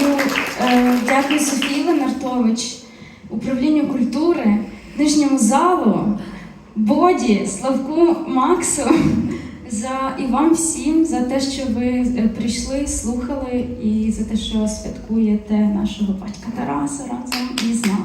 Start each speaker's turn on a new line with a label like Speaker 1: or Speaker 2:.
Speaker 1: дякую, е, дякую Софії Леонардович, управлінню культури, нижньому залу, Боді, Славку Максу за і вам всім за те, що ви е, прийшли, слухали, і за те, що святкуєте нашого батька Тараса разом із нами.